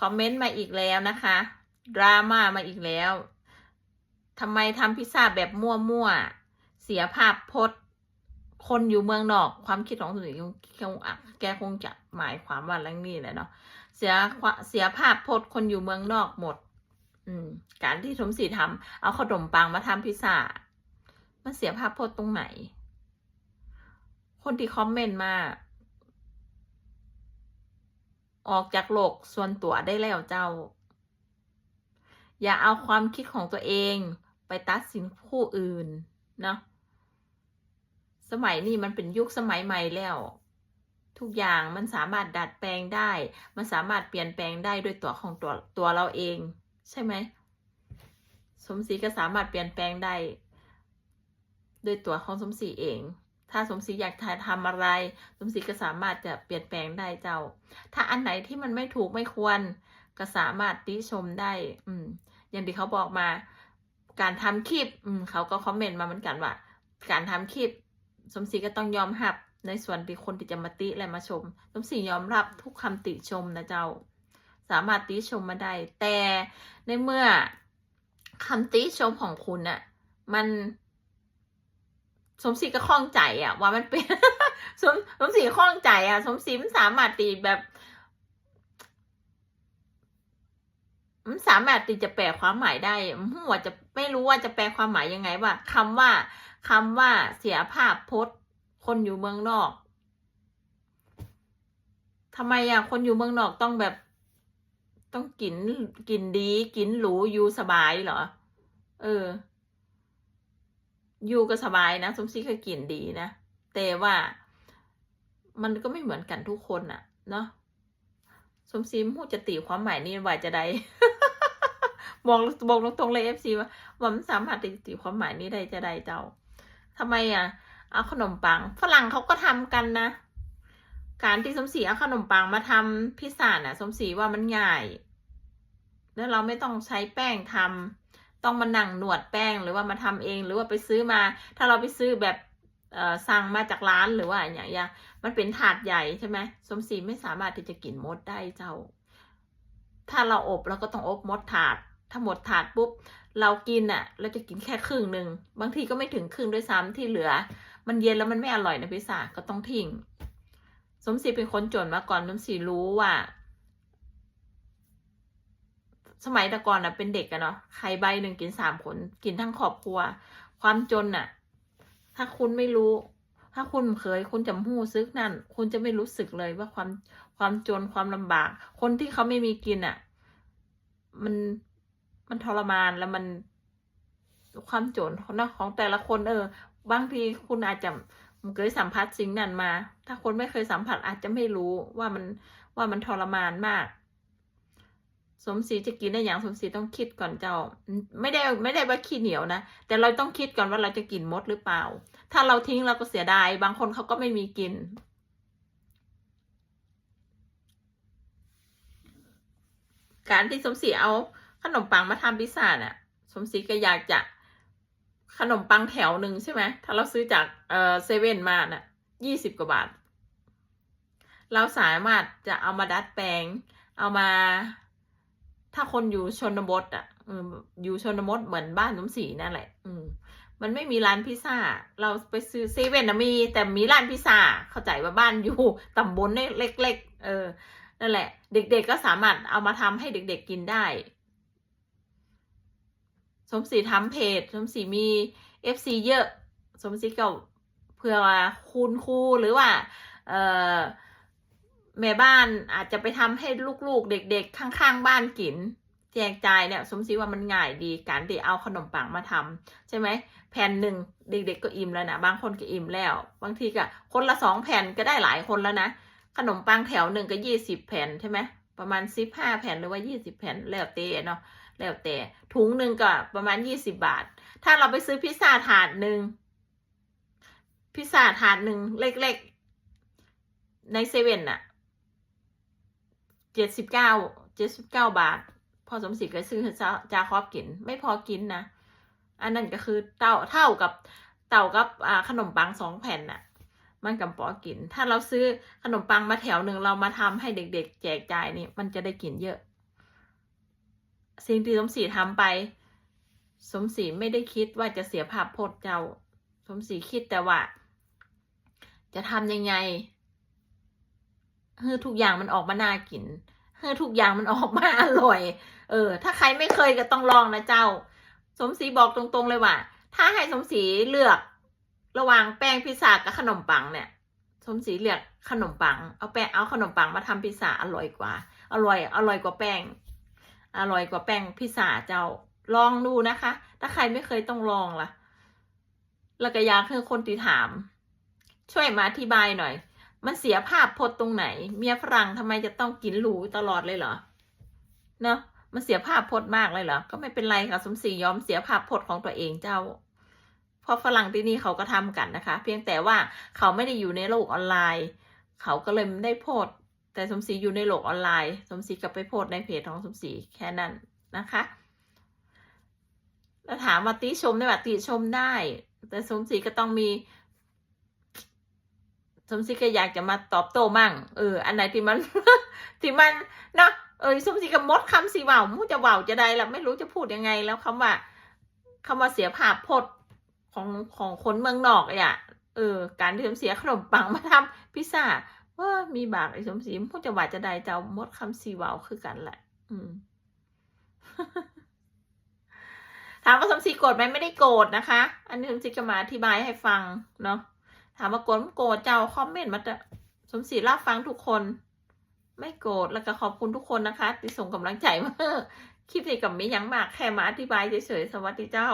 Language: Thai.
คอมเมนต์มาอีกแล้วนะคะ ดราม่ามาอีกแล้วทำไมทำพิซซ่าแบบมั่วๆ เสียภาพพจน์ คนอยู่เมืองนอก ความคิดของตัวเองแกคงแกคงจะหมายความว่าเรื่องนี้แหละเนาะ เสียเสียภาพพจน์คนอยู่เมืองนอกหมด อืม การที่สมศรีทำเอาขนมปังมาทำพิซซ่า มันเสียภาพพจน์ตรงไหน คนที่คอมเมนต์มา ออกจากโลกส่วนตัวได้แล้วเจ้า อย่าเอาความคิดของตัวเองไปตัดสินผู้อื่นเนาะสมัยนี้มันเป็นยุคสมัยใหม่แล้ว ทุกอย่างมันสามารถดัดแปลงได้ มันสามารถเปลี่ยนแปลงได้ด้วยตัวของตัวตัวเราเอง ใช่ไหมสมศรีก็สามารถเปลี่ยนแปลงได้ด้วยตัวของสมศรีเอง ถ้าสมศรีอยากถ่ายทำอะไร สมศรีก็สามารถจะเปลี่ยนแปลงได้เจ้า ถ้าอันไหนที่มันไม่ถูกไม่ควร ก็สามารถติชมได้ อืม อย่างที่เขาบอกมา การทำคลิป อืม เขาก็คอมเมนต์มาเหมือนกันว่า การทำคลิป สมศรีก็ต้องยอมรับ ในส่วนที่คนที่จะมาติและมาชม สมศรียอมรับทุกคำติชมนะเจ้า สามารถติชมมาได้ แต่ในเมื่อคำติชมของคุณน่ะมัน สมศรีก็ข้องใจอะว่ามันเป็น สมสมศรีข้องใจอะสมศรีมันสามารถตีแบบมันสามารถที่จะแปลความหมายได้หัวจะไม่รู้ว่าจะแปลความหมายยังไงว่าคำว่าคำว่าเสียภาพพจน์ คนอยู่เมืองนอกทำไมอะคนอยู่เมืองนอกต้องแบบ ต้องกินกินดี กินหรูอยู่สบายเหรอ เออ อยู่ก็สบายนะ สมศรีก็กินดีนะแต่ว่ามันก็ไม่เหมือนกันทุกคนอะเนาะสมศรีพูดจะตีความหมายนี่ว่าจะได้บอกบอกตรงๆเลยเอฟซีว่าว่ามันสามารถตีความหมายนี้ได้จะได้เจ้าทำไมอะ เอาขนมปัง ฝรั่งเขาก็ทำกันนะ การที่สมศรีเอาขนมปังมาทำพิซซ่าน่ะ สมศรีว่ามันง่าย แล้วเราไม่ต้องใช้แป้งทำ ต้องมานั่งหนวดแป้งหรือว่ามาทำเองหรือว่าไปซื้อมา ถ้าเราไปซื้อแบบสั่งมาจากร้านหรือว่าอย่างเงี้ยมันเป็นถาดใหญ่ใช่ไหมสมศรีไม่สามารถที่จะกินมดได้เจ้า ถ้าเราอบเราก็ต้องอบมดถาด ถ้าหมดถาดปุ๊บเรากินอะ เราจะกินแค่ครึ่งหนึ่งบางทีก็ไม่ถึงครึ่งด้วยซ้ำที่เหลือ มันเย็นแล้วมันไม่อร่อยนะพิซซ่าก็ต้องทิ้ง สมศรีเป็นคนจนมาก่อนสมศรีรู้ว่า สมัยแต่ก่อนน่ะเป็นเด็กอะเนาะไข่ใบหนึ่งกินสามคนกินทั้งครอบครัว ความจนน่ะ ถ้าคุณไม่รู้ ถ้าคุณเคยคุณจะหู้ซึกนั่น คุณจะไม่รู้สึกเลยว่าความความจนความลำบาก คนที่เขาไม่มีกินอะ มันมันทรมานแล้วมันความจนเนาะของแต่ละคนเออ บางทีคุณอาจจะเคยสัมผัสสิ่งนั้นมา ถ้าคนไม่เคยสัมผัสอาจจะไม่รู้ว่ามันว่ามันทรมานมาก สมศรีจะกินได้อย่างสมศรีต้องคิดก่อนเจ้า ไม่ได้ไม่ได้ว่าขี้เหนียวนะ แต่เราต้องคิดก่อนว่าเราจะกินมดหรือเปล่า ถ้าเราทิ้งเราก็เสียดาย บางคนเขาก็ไม่มีกิน การที่สมศรีเอาขนมปังมาทำพิซซ่าน่ะ สมศรีก็อยากจะขนมปังแถวหนึ่งใช่ไหมถ้าเราซื้อจากเอ่อเซเว่นมาน่ะยี่สิบกว่าบาท เราสามารถจะเอามาดัดแปลง เอามา ถ้าคนอยู่ชนบทอะอยู่ชนบทเหมือนบ้านสมศรีนั่นแหละอืมันไม่มีร้านพิซซ่า เราไปซื้อเซเว่นนะมี แต่มีร้านพิซซ่า เข้าใจว่าบ้านอยู่ตำบลเล็กๆ เออ นั่นแหละ เด็กๆก็สามารถเอามาทำให้เด็กๆกินได้ สมศรีทำเพจ สมศรีมีเอฟซีเยอะ สมศรีก็เพื่อว่าคุณครูหรือว่า เออ แม่บ้านอาจจะไปทำให้ลูกๆ เด็กๆ ข้างๆ บ้านกิน แจกจ่ายเนี่ยสมศรีว่ามันง่ายดีการที่เอาขนมปังมาทำใช่ไหมแผ่นหนึ่งเด็กๆก็อิ่มแล้วนะบางคนก็อิ่มแล้ว บางทีก็คนละสองแผ่นก็ได้หลายคนแล้วนะขนมปังแถวหนึ่งก็ยี่สิบแผ่นใช่ไหมประมาณสิบห้าแผ่นหรือว่ายี่สิบแผ่นแล้วแต่เนาะแล้วแต่ถุงหนึ่งก็ประมาณยี่สิบาท ถ้าเราไปซื้อพิซซ่าถาดหนึ่งพิซซ่าถาดหนึ่งเล็กๆ ในเซเว่นน่ะ เจ็ดสิบเก้าเจ็ดสิบเก้าบาท พอสมศรีก็ซื้อจาครอบกิน ไม่พอกินนะ อันนั้นก็คือเต่าเท่ากับเต่ากับขนมปังสองแผ่นน่ะ มันกับปอกิน ถ้าเราซื้อขนมปังมาแถวหนึ่งเรามาทำให้เด็กๆ แจกจ่ายนี่ มันจะได้กินเยอะ สิ่งที่สมศรีทำไป สมศรีไม่ได้คิดว่าจะเสียภาพพจน์เจ้า สมศรีคิดแต่ว่า จะทำยังไง ให้ทุกอย่างมันออกมาน่ากินให้ทุกอย่างมันออกมาอร่อย เออ ถ้าใครไม่เคยก็ต้องลองนะเจ้า สมศรีบอกตรงๆเลยว่า ถ้าให้สมศรีเลือก ระหว่างแป้งพิซซ่ากับขนมปังเนี่ย สมศรีเลือกขนมปัง เอาแป้งเอาขนมปังมาทำพิซซ่าอร่อยกว่า อร่อย อร่อยกว่าแป้ง อร่อยกว่าแป้งพิซซ่าเจ้าลองดูนะคะ ถ้าใครไม่เคยต้องลองล่ะแล้วก็อยากให้คนที่ถาม ช่วยมาอธิบายหน่อย มันเสียภาพพจน์ตรงไหน เมียฝรั่งทำไมจะต้องกินหรูตลอดเลยเหรอ เนาะมันเสียภาพพจน์มากเลยเหรอ ก็ไม่เป็นไรค่ะสมศรียอมเสียภาพพจน์ของตัวเองเจ้า เพราะฝรั่งที่นี่เขาก็ทำกันนะคะ เพียงแต่ว่าเขาไม่ได้อยู่ในโลกออนไลน์ เขาก็เลยไม่ได้โพสต์แต่สมศรีอยู่ในโลกออนไลน์ สมศรีก็ไปโพสต์ในเพจของสมศรีแค่นั้นนะคะ แล้วถามว่าติชมได้แบบติชมได้ แต่สมศรีก็ต้องมี สมศรีก็อยากจะมาตอบโต้มั่ง เออ อันไหนที่มัน ที่มันเนาะเออสมศรีก็มดคำสีเว่ามูจะเว่าจะได้ละไม่รู้จะพูดยังไง แล้วคำว่าคำว่าเสียภาพพจน์ของของคนเมืองนอกอะเออ การที่สมเสียขนมปังมาทำพิซซ่าว่ามีบากไอ้สมศรีมูจะว่าจะได้จ้ามดคำสีเว่าคือกันแหละ อืมถามว่าสมศรีโกรธไหมไม่ได้โกรธนะคะ อันนี้สมศรีก็มาอธิบายให้ฟังเนาะ ถามว่าโกรธไม่โกรธเจ้าคอมเมนต์มาจะสมศรีรับฟังทุกคน ไม่โกรธแล้วก็ขอบคุณทุกคนนะคะที่ส่งกำลังใจมาคลิปนี้กับมิยังมากแค่มาอธิบายเฉยๆสวัสดีเจ้า